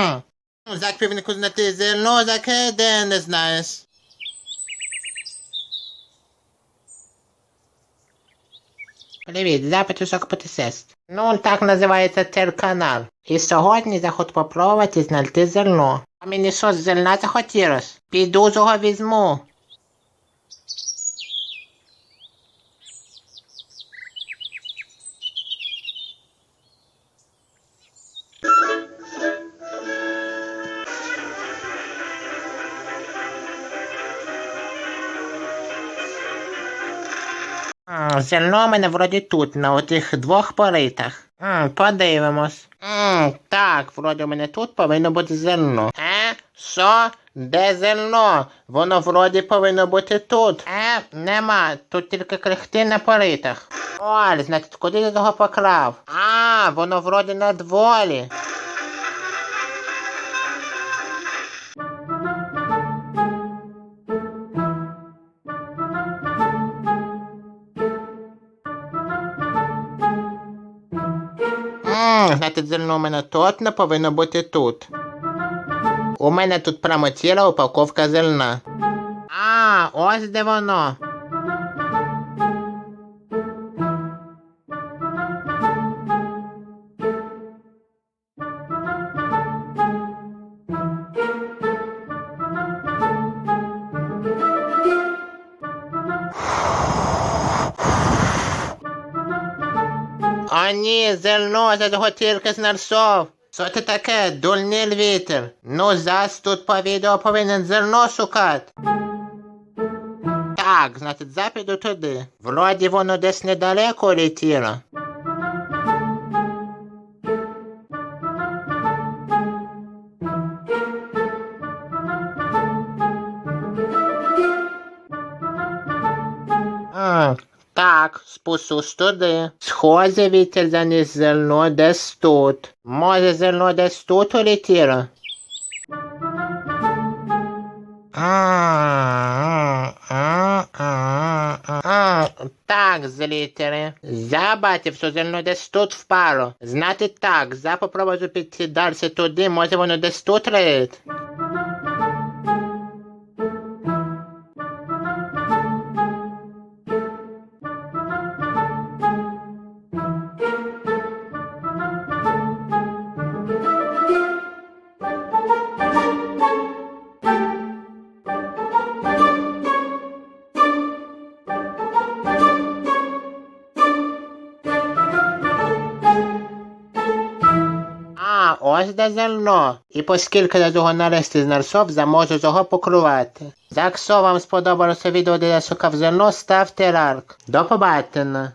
М. За півнику знати зерно, за кеде не знаєш. Привіт, запит у Сокпотисест. Ну, так називається канал. І сьогодні захочу попробувати знайти зерно. А мені що з зерна захотілось? Піду зого візьму. Зерно мене вроді тут, на отих двох поритах. М, Подивимось. М, Так, вроді у мене тут повинно бути зерно. Е? Що? Де зерно? Воно вроді повинно бути тут. Е, нема, тут тільки крихти на поритах. Оль, значить, куди я його покрав? А, воно вроді на дворі. Значить, зерно у мене тотно повинно бути тут. У мене тут прямо ціла упаковка зерна. А, ось де воно. О ні, зерно за того тільки знайшов. Що це таке, дульний вітер? Ну, зас тут по відео повинен зерно шукати. Так, значить, запіду туди. Вроді воно десь недалеко летіло. М, Так, спусусь туди. Схоже, вітер зерно десь тут. Може, зерно десь тут улетіло? Так, з літери. Я бачив, що зерно десь тут впало. Знати так, я попробую піти далі туди, може воно десь тут лежить. А, ось де зерно. І поскільки я цього нарешті знайшов, я можу його покривати. Якщо вам сподобалося відео, де я шукав зерно, ставте лайк. До побачення.